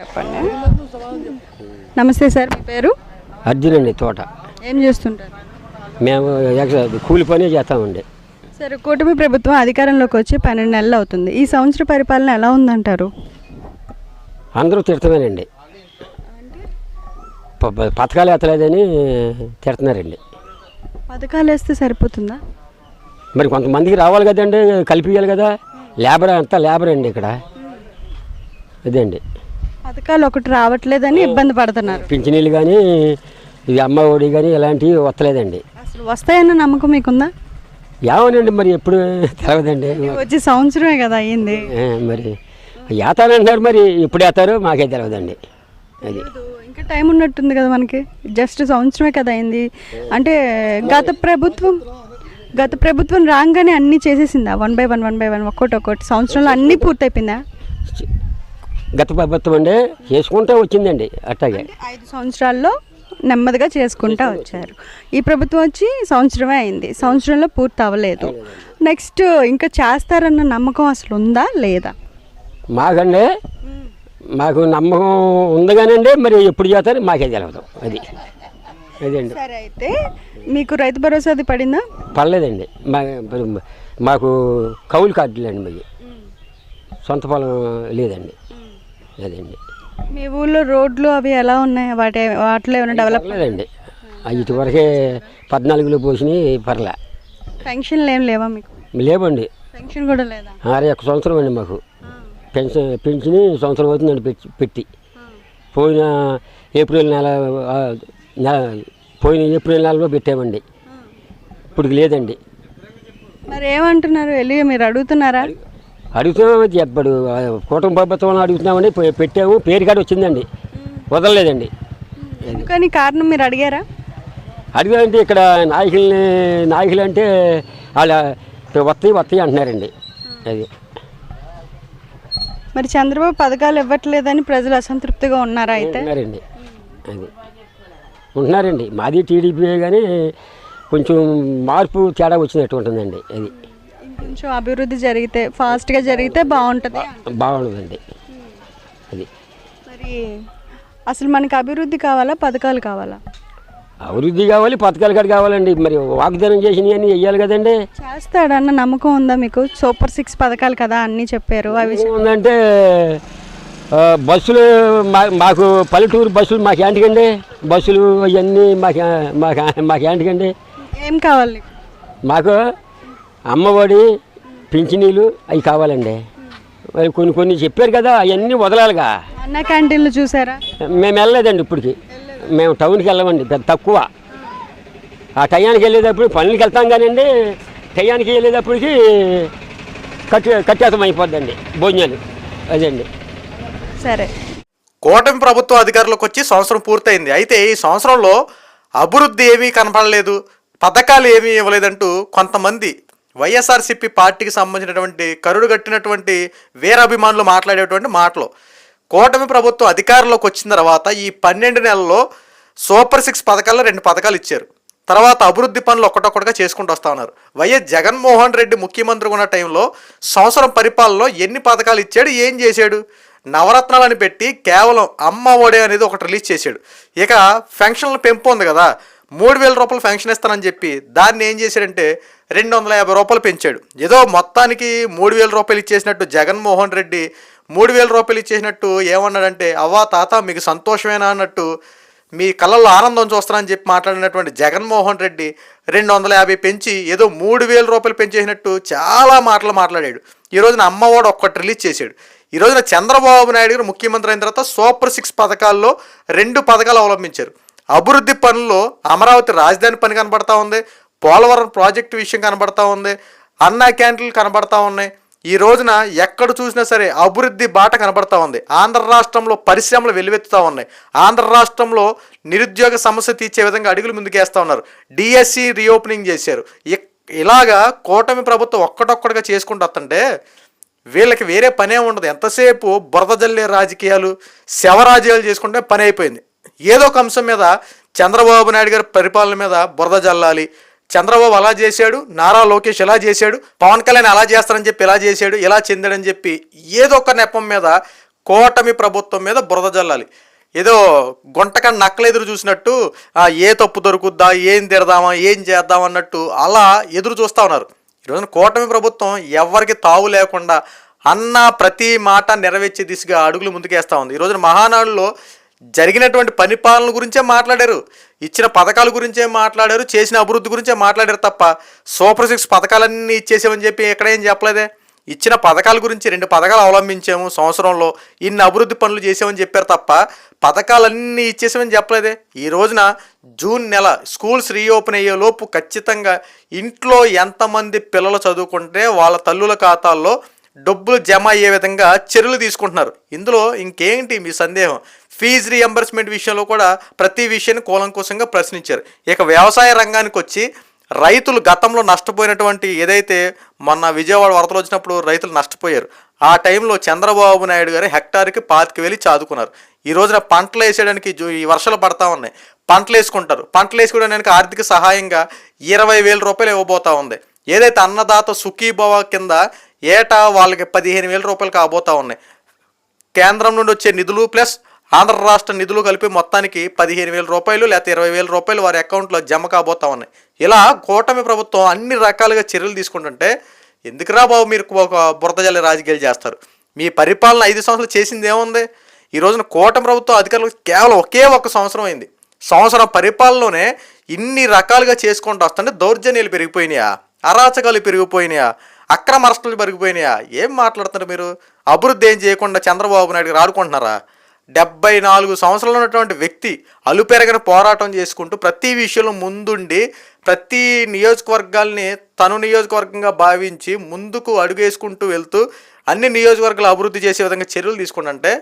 చెప్పండి. నమస్తే సార్ మీ పేరు? అర్జున్ అండి తోట. ఏం చేస్తుంటారు? మేము కూలి పని చేస్తామండి. సరే కూటమి ప్రభుత్వం అధికారంలోకి వచ్చి పన్నెండు నెలలు అవుతుంది. ఈ సంవత్సర పరిపాలన ఎలా ఉందంటారు? అందరూ తిడతామేనండి. పథకాలు ఎత్తలేదని తిడుతున్నారండి. పథకాలు వేస్తే సరిపోతుందా? మరి కొంతమందికి రావాలి కదండి కలిపియాలి కదా. లేబర్ అంతా లేబర్ అండి ఇక్కడ. అదండి పథకాలు ఒకటి రావట్లేదని ఇబ్బంది పడుతున్నారు. పింఛనీళ్ళు కానీ ఇది అమ్మ ఒడి కానీ ఇలాంటివి వస్తలేదండి. అసలు వస్తాయన్న నమ్మకం మీకుందా? ఏమోనండి మరి ఎప్పుడు తెలవదండి. వచ్చి సంవత్సరమే కదా అయ్యింది. మరి ఏతానంటున్నారు మరి ఎప్పుడు వేస్తారో మాకే తెలవదండి. అది. ఇంకా టైం ఉన్నట్టుంది కదా మనకి. జస్ట్ సంవత్సరమే కదా అయింది అంటే గత ప్రభుత్వం గత ప్రభుత్వం రాగానే అన్నీ చేసేసిందా? One by one one by one ఒక్కొక్కటి ఒక్కొక్కటి సంవత్సరంలో అన్నీ పూర్తయిపోయిందా? గత ప్రభుత్వం అండి చేసుకుంటూ వచ్చిందండి అట్టాగే. ఐదు సంవత్సరాల్లో నెమ్మదిగా చేసుకుంటా వచ్చారు. ఈ ప్రభుత్వం వచ్చి సంవత్సరమే అయింది. సంవత్సరంలో పూర్తి అవ్వలేదు. నెక్స్ట్ ఇంకా చేస్తారన్న నమ్మకం అసలు ఉందా లేదా? మాకండి మాకు నమ్మకం ఉంది కానండి మరి ఎప్పుడు చేస్తారో మాకే తెలియదు అది. అదండి సరే అయితే మీకు రైతు భరోసా అది పడిందా? పర్లేదండి మా మాకు కౌలు కార్డులండి మరి సొంత పొలం లేదండి. అదండి. మీ ఊళ్ళో రోడ్లు అవి ఎలా ఉన్నాయి? వాటి వాటిలో ఏమైనా డెవలప్ పర్లేదండి. ఇటువరకే పద్నాలుగులో పోసినాయి పర్లే. పెన్షన్లు ఏం లేవా మీకు? లేవండి. పెన్షన్ కూడా లేదా? ఆరు ఒక్క సంవత్సరం అండి మాకు. పెన్షన్ పెంచిని సంవత్సరం అవుతుందండి పెట్టి పెట్టి. పోయిన ఏప్రిల్ నెల నెల పోయిన ఏప్రిల్ నెలలో పెట్టామండి. ఇప్పుడు లేదండి. మరి ఏమంటున్నారు? వెళ్ళి మీరు అడుగుతున్నారా? అడుగుతున్నామండి ఇప్పుడు కూటమి ప్రభుత్వం అడుగుతున్నామని పెట్టాము. పేరు కాడ వచ్చిందండి. వదలలేదండి. ఎందుకని కారణం మీరు అడిగారా? అడిగామంటే ఇక్కడ నాయకుల్ని నాయకులు అంటే వాళ్ళ వస్తాయి వస్తాయి అంటున్నారండి. అది. మరి చంద్రబాబు పథకాలు ఇవ్వట్లేదని ప్రజలు అసంతృప్తిగా ఉన్నారా అయితే? ఉంటున్నారండి అది. ఉంటున్నారండి. మాది టీడీపీ కానీ కొంచెం మార్పు తేడా వచ్చినట్టు ఉంటుందండి. అది. ఇంకొంచెం అభివృద్ధి జరిగితే ఫాస్ట్గా జరిగితే బాగుంటుంది. బాగుండదండి. అది. మరి అసలు మనకి అభివృద్ధి కావాలా పథకాలు కావాలా? అభివృద్ధి కావాలి పథకాలు కాదు కావాలండి. మరి వాగ్దానం చేసినవి అన్నీ వెయ్యాలి కదండి. చేస్తాడన్న నమ్మకం ఉందా మీకు? సూపర్ సిక్స్ పథకాలు కదా అన్నీ చెప్పారు అవి ఆ, బస్సులు మాకు పల్లెటూరు బస్సులు మాకు ఏంటికండి బస్సులు అవన్నీ మాకు మాకు మాకు ఏంటికండి ఏం కావాలి? మాకు అమ్మఒడి పింఛనీలు అవి కావాలండి. మరి కొన్ని కొన్ని చెప్పారు కదా అవన్నీ వదలాలిగా. అన్న క్యాంటీన్లు చూసారా? మేము వెళ్ళలేదండి ఇప్పటికి. మేము టౌన్కి వెళ్ళమండి పెద్ద తక్కువ. ఆ టయానికి వెళ్ళేటప్పుడు పనులకి వెళ్తాం కానివ్వండి టయానికి వెళ్ళేటప్పటికి కట్టి కట్టేతం అయిపోద్దండి భోజనాలు. అదండి సరే. కూటమి ప్రభుత్వం అధికారంలోకి వచ్చి సంవత్సరం పూర్తయింది. అయితే ఈ సంవత్సరంలో అభివృద్ధి ఏమీ కనపడలేదు పథకాలు ఏమీ ఇవ్వలేదంటూ కొంతమంది వైఎస్ఆర్సీపీ పార్టీకి సంబంధించినటువంటి కరుడు కట్టినటువంటి వీరాభిమానులు మాట్లాడేటువంటి మాటలు. కూటమి ప్రభుత్వం అధికారంలోకి వచ్చిన తర్వాత ఈ పన్నెండు నెలల్లో సూపర్ సిక్స్ పథకాల్లో రెండు పథకాలు ఇచ్చారు. తర్వాత అభివృద్ధి పనులు ఒక్కటొక్కటిగా చేసుకుంటూ వస్తా ఉన్నారు. వైఎస్ జగన్మోహన్ రెడ్డి ముఖ్యమంత్రి ఉన్న టైంలో సంవత్సరం పరిపాలనలో ఎన్ని పథకాలు ఇచ్చాడు ఏం చేశాడు? నవరత్నాలని పెట్టి కేవలం అమ్మ ఒడే అనేది ఒకటి రిలీజ్ చేశాడు. ఇక ఫెన్షన్ల పెంపు ఉంది కదా మూడు వేల రూపాయలు ఫెన్షన్ ఇస్తానని చెప్పి దాన్ని ఏం చేశాడంటే రెండు వందల యాభై రూపాయలు పెంచాడు. ఏదో మొత్తానికి మూడు వేల రూపాయలు ఇచ్చేసినట్టు జగన్మోహన్ రెడ్డి మూడు వేల రూపాయలు ఇచ్చేసినట్టు ఏమన్నాడంటే అవ్వా తాత మీకు సంతోషమేనా? అన్నట్టు మీ కళ్ళల్లో ఆనందం చూస్తానని చెప్పి మాట్లాడినటువంటి జగన్మోహన్ రెడ్డి రెండు వందల యాభై పెంచి ఏదో మూడు వేల రూపాయలు పెంచేసినట్టు చాలా మాటలు మాట్లాడాడు. ఈ రోజున అమ్మఒడు ఒక్కటి రిలీజ్ చేశాడు. ఈ రోజున చంద్రబాబు నాయుడు గారు ముఖ్యమంత్రి అయిన తర్వాత సూపర్ సిక్స్ పథకాల్లో రెండు పథకాలు అవలంబించారు. అభివృద్ధి పనుల్లో అమరావతి రాజధాని పని కనబడతా ఉంది పోలవరం ప్రాజెక్టు విషయం కనబడతా ఉంది అన్నా క్యాంటీన్లు కనబడతా ఉన్నాయి. ఈ రోజున ఎక్కడ చూసినా సరే అభివృద్ధి బాట కనబడతా ఉంది. ఆంధ్ర రాష్ట్రంలో పరిశ్రమలు వెలువెత్తుతూ ఉన్నాయి. ఆంధ్ర రాష్ట్రంలో నిరుద్యోగ సమస్య తీర్చే విధంగా అడుగులు ముందుకేస్తూ ఉన్నారు. డిఎస్సి రీఓపెనింగ్ చేశారు. ఇలాగా కూటమి ప్రభుత్వం ఒక్కటొక్కటిగా చేసుకుంటూ వస్తుంటే వీళ్ళకి వేరే పనే ఉండదు. ఎంతసేపు బురద జల్లే రాజకీయాలు శవరాజ్యాలు చేసుకుంటే పని అయిపోయింది. ఏదో ఒక అంశం మీద చంద్రబాబు నాయుడు గారి పరిపాలన మీద బురద జల్లాలి. చంద్రబాబు అలా చేశాడు నారా లోకేష్ ఇలా చేశాడు పవన్ కళ్యాణ్ అలా చేస్తారని చెప్పి ఇలా చేశాడు ఇలా చెందాడని చెప్పి ఏదో ఒక నెపం మీద కోటమి ప్రభుత్వం మీద బురద జల్లాలి. ఏదో గుంటక నక్కలు ఎదురు చూసినట్టు ఏ తప్పు దొరుకుద్దా ఏం తిడదామా ఏం చేద్దాం అన్నట్టు అలా ఎదురు చూస్తూ ఉన్నారు. ఈరోజున కూటమి ప్రభుత్వం ఎవరికి తావు లేకుండా అన్న ప్రతి మాట నెరవేర్చే దిశగా అడుగులు ముందుకేస్తూ ఉంది. ఈరోజున మహానాడులో జరిగినటువంటి పరిపాలన గురించే మాట్లాడారు. ఇచ్చిన పథకాల గురించే మాట్లాడారు. చేసిన అభివృద్ధి గురించే మాట్లాడారు తప్ప సూపర్ సిక్స్ పథకాలన్నీ ఇచ్చేసామని చెప్పి ఎక్కడేం చెప్పలేదే? ఇచ్చిన పథకాల గురించి రెండు పథకాలు అవలంబించాము. సంవత్సరంలో ఇన్ని అభివృద్ధి పనులు చేసామని చెప్పారు తప్ప పథకాలన్నీ ఇచ్చేసామని చెప్పలేదే? ఈ రోజున జూన్ నెల స్కూల్స్ రీఓపెన్ అయ్యేలోపు ఖచ్చితంగా ఇంట్లో ఎంతమంది పిల్లలు చదువుకుంటే వాళ్ళ తల్లుల ఖాతాల్లో డబ్బులు జమ అయ్యే విధంగా చర్యలు తీసుకుంటున్నారు. ఇందులో ఇంకేంటి మీ సందేహం? ఫీజు రీఎంబర్స్మెంట్ విషయంలో కూడా ప్రతి విషయాన్ని కూలంకోసంగా ప్రశ్నించారు. ఇక వ్యవసాయ రంగానికి వచ్చి రైతులు గతంలో నష్టపోయినటువంటి ఏదైతే మొన్న విజయవాడ వరదలు వచ్చినప్పుడు రైతులు నష్టపోయారు ఆ టైంలో చంద్రబాబు నాయుడు గారు హెక్టార్కి పాతికి వెళ్ళి చాదుకున్నారు. ఈ రోజున పంటలు వేసేయడానికి ఈ వర్షాలు పడతా ఉన్నాయి. పంటలు వేసుకుంటారు. పంటలు వేసుకోవడానికి ఆర్థిక సహాయంగా ఇరవై వేల రూపాయలు ఇవ్వబోతా ఉంది. ఏదైతే అన్నదాత సుఖీభవ కింద ఏటా వాళ్ళకి పదిహేను వేల రూపాయలు కాబోతా ఉన్నాయి. కేంద్రం నుండి వచ్చే నిధులు ప్లస్ ఆంధ్ర రాష్ట్ర నిధులు కలిపి మొత్తానికి పదిహేను వేల రూపాయలు లేకపోతే ఇరవై వేల రూపాయలు వారి అకౌంట్లో జమ కాబోతా ఉన్నాయి. ఇలా కూటమి ప్రభుత్వం అన్ని రకాలుగా చర్యలు తీసుకుంటుంటే ఎందుకురా బాబు మీరు ఒక బురదజల్లి రాజకీయాలు చేస్తారు? మీ పరిపాలన ఐదు సంవత్సరాలు చేసింది ఏముంది? ఈ రోజున కూటమి ప్రభుత్వం అధికారులకు కేవలం ఒకే ఒక్క సంవత్సరం అయింది. సంవత్సరం పరిపాలనలోనే ఇన్ని రకాలుగా చేసుకుంటూ వస్తుంటే దౌర్జన్యాలు పెరిగిపోయినాయా? అరాచకాలు పెరిగిపోయినాయా? అక్రమ అరెస్టులు పెరిగిపోయినాయా? ఏం మాట్లాడుతున్నారు మీరు? అభివృద్ధి ఏం చేయకుండా చంద్రబాబు నాయుడు గారు ఆడుకుంటున్నారా? డెబ్బై నాలుగు సంవత్సరాలు ఉన్నటువంటి వ్యక్తి అలుపెరగని పోరాటం చేసుకుంటూ ప్రతి విషయంలో ముందుండి ప్రతి నియోజకవర్గాల్ని తను నియోజకవర్గంగా భావించి ముందుకు అడుగేసుకుంటూ వెళ్తూ అన్ని నియోజకవర్గాలు అభివృద్ధి చేసే విధంగా చర్యలు తీసుకుంటుంటే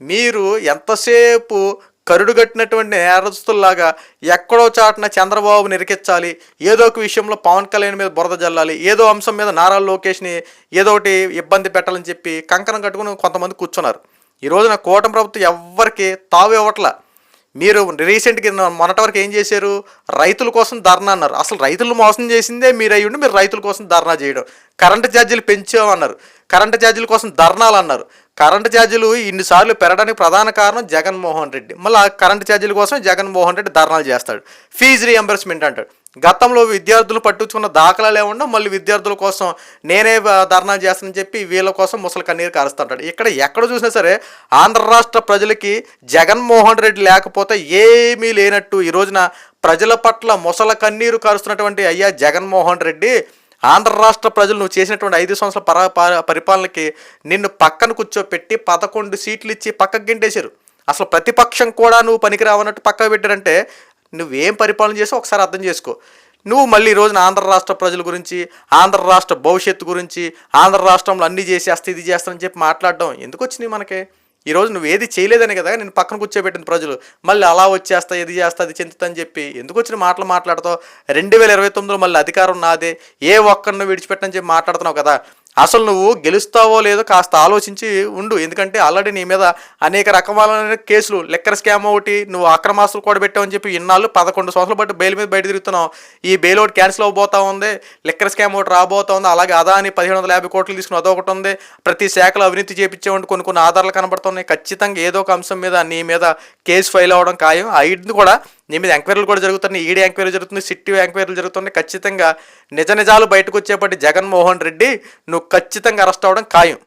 మీరు ఎంతసేపు కరుడుగట్టినటువంటి నేరస్తుల్లాగా ఎక్కడో చాటున చంద్రబాబు నిరికించాలి ఏదో ఒక విషయంలో పవన్ కళ్యాణ్ మీద బురద జల్లాలి ఏదో అంశం మీద నారా లోకేష్ని ఏదో ఒకటి ఇబ్బంది పెట్టాలని చెప్పి కంకణం కట్టుకుని కొంతమంది కూర్చున్నారు. ఈ రోజున కూటమి ప్రభుత్వం ఎవ్వరికి తావు ఇవ్వట్లా. మీరు రీసెంట్గా మొన్నటి వరకు ఏం చేశారు? రైతుల కోసం ధర్నా అన్నారు. అసలు రైతులు మోసం చేసిందే మీరు అయ్యి ఉండి మీరు రైతుల కోసం ధర్నా చేయడం. కరెంటు ఛార్జీలు పెంచామన్నారు. కరెంటు ఛార్జీల కోసం ధర్నాలు అన్నారు. కరెంటు ఛార్జీలు ఇన్నిసార్లు పెరగడానికి ప్రధాన కారణం జగన్మోహన్ రెడ్డి. మళ్ళీ ఆ కరెంటు ఛార్జీల కోసం జగన్మోహన్ రెడ్డి ధర్నాలు చేస్తాడు. ఫీజు రీఎంబర్స్మెంట్ అంటాడు. గతంలో విద్యార్థులు పట్టించుకున్న దాఖలాలే ఏమన్నా మళ్ళీ విద్యార్థుల కోసం నేనే ధర్నా చేస్తానని చెప్పి వీళ్ళ కోసం ముసలి కన్నీరు కారుస్తుంటాడు. ఇక్కడ ఎక్కడ చూసినా సరే ఆంధ్ర రాష్ట్ర ప్రజలకి జగన్మోహన్ రెడ్డి లేకపోతే ఏమీ లేనట్టు ఈ రోజున ప్రజల పట్ల ముసల కన్నీరు కారుస్తున్నటువంటి అయ్యా జగన్మోహన్ రెడ్డి ఆంధ్ర రాష్ట్ర ప్రజలు నువ్వు చేసినటువంటి ఐదు సంవత్సరాల పర పరిపాలనకి నిన్ను పక్కన కూర్చోపెట్టి పదకొండు సీట్లు ఇచ్చి పక్కకు గెంటేశారు. అసలు ప్రతిపక్షం కూడా నువ్వు పనికిరావన్నట్టు పక్కకు పెట్టారంటే నువ్వేం పరిపాలన చేసి ఒకసారి అర్థం చేసుకో. నువ్వు మళ్ళీ ఈ రోజున ఆంధ్ర రాష్ట్ర ప్రజల గురించి ఆంధ్ర రాష్ట్ర భవిష్యత్తు గురించి ఆంధ్ర రాష్ట్రంలో అన్ని చేసేస్తే ఇది చేస్తానని చెప్పి మాట్లాడడం ఎందుకు వచ్చినాయి మనకి? ఈ రోజు నువ్వు ఏది చేయలేదని కదా నేను పక్కన కూర్చోబెట్టిన ప్రజలు. మళ్ళీ అలా వచ్చేస్తా ఇది చేస్తా అది చెందుతా చెప్పి ఎందుకు వచ్చిన మాటలు మాట్లాడతావు? రెండు వేల ఇరవై తొమ్మిదిలో మళ్ళీ అధికారం నాదే. ఏ ఒక్కరిని విడిచిపెట్టని చెప్పి మాట్లాడుతున్నావు కదా. అసలు నువ్వు గెలుస్తావో లేదో కాస్త ఆలోచించి ఉండు. ఎందుకంటే ఆల్రెడీ నీ మీద అనేక రకమైన కేసులు లెక్కర్ స్కామ్ ఒకటి నువ్వు అక్రమాస్తులు కూడా పెట్టావని చెప్పి ఇన్నాళ్ళు పదకొండు సంవత్సరాలు బట్టి బెయిల్ మీద బయట తిరుగుతున్నావు. ఈ బెయిల్ ఒకటి క్యాన్సిల్ అవబోతా ఉంది లెక్కర్ స్కామ్ ఒకటి రాబోతా ఉంది అలాగే అదాని పదిహేను వందల యాభై కోట్లు తీసుకుని అదొకటి ఉంది. ప్రతి శాఖలో అవినీతి చేపించేవంటి కొన్ని కొన్ని ఆధారాలు కనబడుతున్నాయి. ఖచ్చితంగా ఏదో ఒక అంశం మీద నీ మీద కేసు ఫైల్ అవ్వడం ఖాయం. అయింది కూడా నీ మీద ఎంక్వైరీలు కూడా జరుగుతున్నాయి ఈడీ ఎంక్వైరీ జరుగుతుంది సిట్టి ఎంక్వైరీలు జరుగుతున్నాయి. ఖచ్చితంగా నిజ నిజాలు బయటకు వచ్చేపటి జగన్మోహన్ రెడ్డి నువ్వు ఖచ్చితంగా అరెస్ట్ అవ్వడం ఖాయం.